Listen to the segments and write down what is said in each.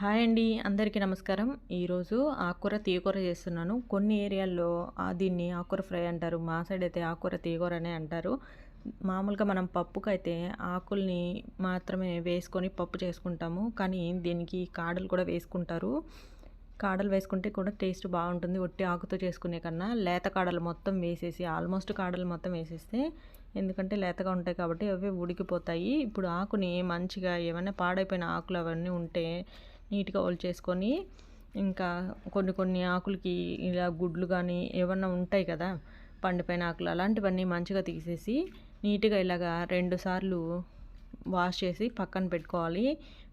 Hi అండి అందరికీ నమస్కారం. ఈరోజు ఆకుకూర తీయకూర చేస్తున్నాను. కొన్ని ఏరియాల్లో దీన్ని ఆకుకూర ఫ్రై అంటారు. మా సైడ్ అయితే ఆకుకూర తీయకూర అనే అంటారు. మామూలుగా మనం పప్పుకైతే ఆకుల్ని మాత్రమే వేసుకొని పప్పు చేసుకుంటాము. కానీ దీనికి కాడలు కూడా వేసుకుంటారు. కాడలు వేసుకుంటే కూడా టేస్ట్ బాగుంటుంది. ఒట్టి ఆకుతో చేసుకునే కన్నా లేత కాడలు మొత్తం వేసేసి ఆల్మోస్ట్ కాడలు మొత్తం వేసేస్తే ఎందుకంటే లేతగా ఉంటాయి కాబట్టి అవి ఉడికిపోతాయి. ఇప్పుడు ఆకుని మంచిగా ఏమైనా పాడైపోయిన ఆకులు అవన్నీ ఉంటే నీట్గా చేసుకొని ఇంకా కొన్ని కొన్ని ఆకులకి ఇలా గుడ్లు కానీ ఏమన్నా ఉంటాయి కదా పండిపోయిన ఆకులు అలాంటివన్నీ మంచిగా తీసేసి నీట్గా ఇలాగా రెండు సార్లు వాష్ చేసి పక్కన పెట్టుకోవాలి.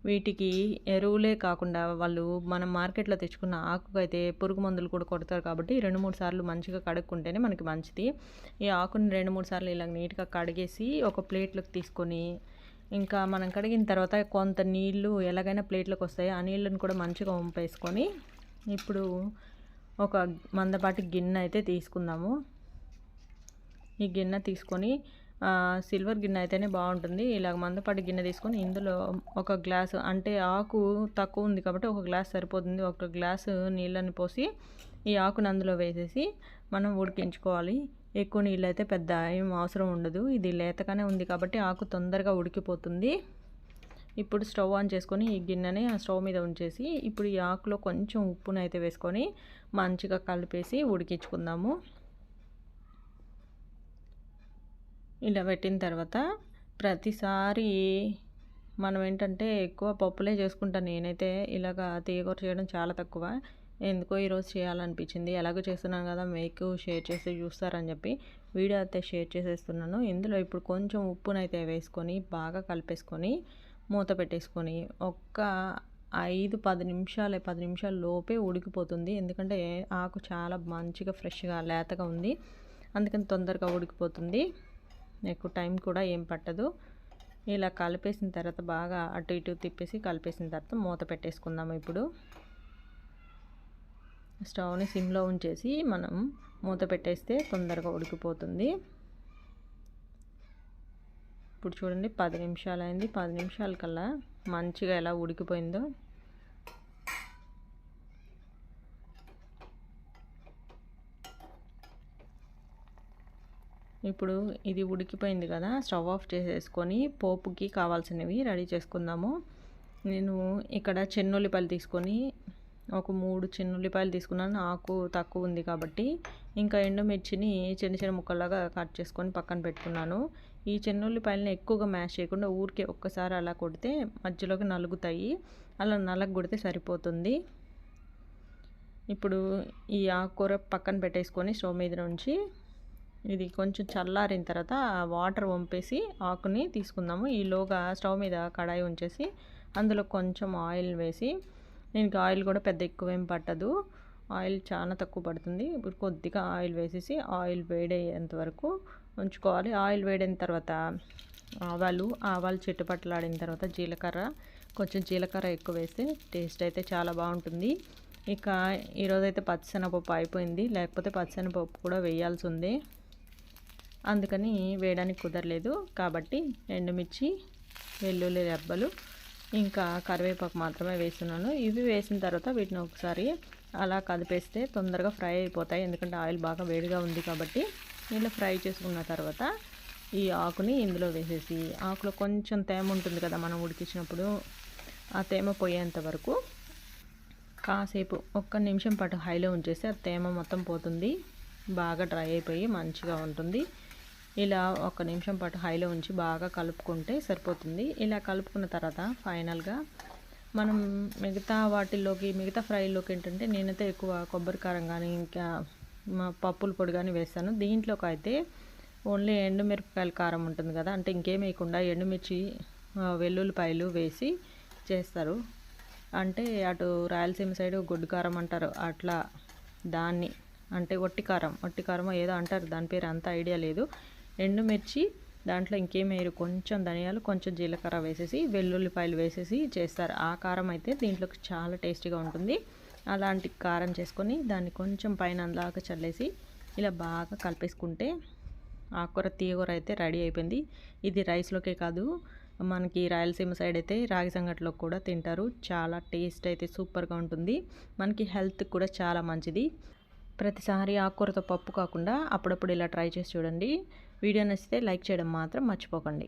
వీటికి ఎరువులే కాకుండా వాళ్ళు మనం మార్కెట్లో తెచ్చుకున్న ఆకుకు అయితే పురుగు మందులు కూడా కొడతారు కాబట్టి రెండు మూడు సార్లు మంచిగా కడుక్కుంటేనే మనకి మంచిది. ఈ ఆకుని రెండు మూడు సార్లు ఇలా నీట్గా కడిగేసి ఒక ప్లేట్లోకి తీసుకొని ఇంకా మనం కడిగిన తర్వాత కొంత నీళ్ళు ఎలాగైనా ప్లేట్లోకి వస్తాయి. ఆ నీళ్ళను కూడా మంచిగా వంపేసుకొని ఇప్పుడు ఒక మందపాటి గిన్నె అయితే తీసుకుందాము. ఈ గిన్నె తీసుకొని సిల్వర్ గిన్నె అయితేనే బాగుంటుంది. ఇలాగ మందపాటి గిన్నె తీసుకొని ఇందులో ఒక గ్లాసు అంటే ఆకు తక్కువ ఉంది కాబట్టి ఒక గ్లాస్ సరిపోతుంది. ఒక గ్లాసు నీళ్ళని పోసి ఈ ఆకును అందులో వేసేసి మనం ఉడికించుకోవాలి. ఎక్కువ నీళ్ళు అయితే పెద్ద ఏం అవసరం ఉండదు. ఇది లేతగానే ఉంది కాబట్టి ఆకు తొందరగా ఉడికిపోతుంది. ఇప్పుడు స్టవ్ ఆన్ చేసుకొని ఈ గిన్నెని ఆ స్టవ్ మీద ఉంచేసి ఇప్పుడు ఈ ఆకులో కొంచెం ఉప్పునైతే వేసుకొని మంచిగా కలిపేసి ఉడికించుకుందాము. ఇలా పెట్టిన తర్వాత ప్రతిసారి మనం ఏంటంటే ఎక్కువ పప్పులే చేసుకుంటాను నేనైతే ఇలాగ తీయకూర చేయడం చాలా తక్కువ. ఎందుకో ఈరోజు చేయాలనిపించింది. ఎలాగో చేస్తున్నాను కదా మీకు షేర్ చేసి చూస్తారని చెప్పి వీడియో అయితే షేర్ చేసేస్తున్నాను. ఇందులో ఇప్పుడు కొంచెం ఉప్పునైతే వేసుకొని బాగా కలిపేసుకొని మూత పెట్టేసుకొని ఒక్క ఐదు పది నిమిషాలే పది నిమిషాల లోపే ఉడికిపోతుంది. ఎందుకంటే ఆకు చాలా మంచిగా ఫ్రెష్గా లేతగా ఉంది. అందుకని తొందరగా ఉడికిపోతుంది. ఎక్కువ టైం కూడా ఏం పట్టదు. ఇలా కలిపేసిన తర్వాత బాగా అటు ఇటు తిప్పేసి కలిపేసిన తర్వాత మూత పెట్టేసుకుందాము ఇప్పుడు. స్టవ్ని సిమ్లో ఉంచేసి మనం మూత పెట్టేస్తే తొందరగా ఉడికిపోతుంది. ఇప్పుడు చూడండి పది నిమిషాలు అయింది పది నిమిషాల కల్లా మంచిగా ఎలా ఉడికిపోయిందో. ఇప్పుడు ఇది ఉడికిపోయింది కదా స్టవ్ ఆఫ్ చేసేసుకొని పోపుకి కావాల్సినవి రెడీ చేసుకుందాము. నేను ఇక్కడ చిన్నుల్లిపాయలు తీసుకొని ఒక మూడు చిన్నుల్లిపాయలు తీసుకున్నాను. ఆకు తక్కువ ఉంది కాబట్టి ఇంకా ఎండుమిర్చిని చిన్న చిన్న ముక్కల్లాగా కట్ చేసుకొని పక్కన పెట్టుకున్నాను. ఈ చిన్నుల్లిపాయలని ఎక్కువగా మ్యాష్ చేయకుండా ఊరికే ఒక్కసారి అలా కొడితే మధ్యలోకి నలుగుతాయి. అలా నలగ కొడితే సరిపోతుంది. ఇప్పుడు ఈ ఆకుకూర పక్కన పెట్టేసుకొని స్టవ్ మీద నుంచి ఇది కొంచెం చల్లారిన తర్వాత వాటర్ వంపేసి ఆకుని తీసుకుందాము. ఈలోగా స్టవ్ మీద కడాయి ఉంచేసి అందులో కొంచెం ఆయిల్ వేసి దీనికి ఆయిల్ కూడా పెద్ద ఎక్కువ ఏం పట్టదు. ఆయిల్ చాలా తక్కువ పడుతుంది. ఇప్పుడు కొద్దిగా ఆయిల్ వేసేసి ఆయిల్ వేడయ్యేంత వరకు ఉంచుకోవాలి. ఆయిల్ వేడైన తర్వాత ఆవాలు ఆవాలు చెట్టుపట్టలాడిన తర్వాత జీలకర్ర కొంచెం జీలకర్ర ఎక్కువ వేస్తే టేస్ట్ అయితే చాలా బాగుంటుంది. ఇక ఈరోజైతే పచ్చిశనగపప్పు అయిపోయింది. లేకపోతే పచ్చిశనగపప్పు కూడా వేయాల్సి ఉంది. అందుకని వేయడానికి కుదరలేదు. కాబట్టి ఎండుమిర్చి వెల్లుల్లి రెబ్బలు ఇంకా కరివేపాకు మాత్రమే వేస్తున్నాను. ఇవి వేసిన తర్వాత వీటిని ఒకసారి అలా కదిపేస్తే తొందరగా ఫ్రై అయిపోతాయి. ఎందుకంటే ఆయిల్ బాగా వేడిగా ఉంది కాబట్టి ఇలా ఫ్రై చేసుకున్న తర్వాత ఈ ఆకుని ఇందులో వేసేసి ఆకులో కొంచెం తేమ ఉంటుంది కదా మనం ఉడికించినప్పుడు ఆ తేమ పోయేంత వరకు కాసేపు ఒక్క నిమిషం పాటు హైలో ఉంచేస్తే ఆ తేమ మొత్తం పోతుంది. బాగా డ్రై అయిపోయి మంచిగా ఉంటుంది. ఇలా ఒక నిమిషం పాటు హైలో ఉంచి బాగా కలుపుకుంటే సరిపోతుంది. ఇలా కలుపుకున్న తర్వాత ఫైనల్గా మనం మిగతా వాటిల్లోకి మిగతా ఫ్రైలోకి ఏంటంటే నేనైతే ఎక్కువ కొబ్బరి కారం కానీ ఇంకా పప్పుల పొడి కానీ వేస్తాను. దీంట్లోకి అయితే ఓన్లీ ఎండుమిరపకాయల కారం ఉంటుంది కదా అంటే ఇంకేం వేయకుండా ఎండుమిర్చి వెల్లుల్లిపాయలు వేసి చేస్తారు. అంటే అటు రాయలసీమ సైడ్ గుడ్డు కారం అంటారు అట్లా దాన్ని అంటే ఒట్టి కారం ఒట్టి కారం ఏదో అంటారు దాని పేరు అంత ఐడియా లేదు. ఎండుమిర్చి దాంట్లో ఇంకేమేరు కొంచెం ధనియాలు కొంచెం జీలకర్ర వేసేసి వెల్లుల్లిపాయలు వేసేసి చేస్తారు. ఆ కారం అయితే దీంట్లోకి చాలా టేస్టీగా ఉంటుంది. అలాంటి కారం చేసుకొని దాన్ని కొంచెం పైన అందాక చల్లేసి ఇలా బాగా కలిపేసుకుంటే ఆకుకూర తీయకూర అయితే రెడీ అయిపోయింది. ఇది రైస్లోకే కాదు మనకి రాయలసీమ సైడ్ అయితే రాగి సంగట్లో కూడా తింటారు. చాలా టేస్ట్ అయితే సూపర్గా ఉంటుంది. మనకి హెల్త్ కూడా చాలా మంచిది. ప్రతిసారి ఆకుకూరతో పప్పు కాకుండా అప్పుడప్పుడు ఇలా ట్రై చేసి చూడండి. వీడియో నచ్చితే లైక్ చేయడం మాత్రం మర్చిపోకండి.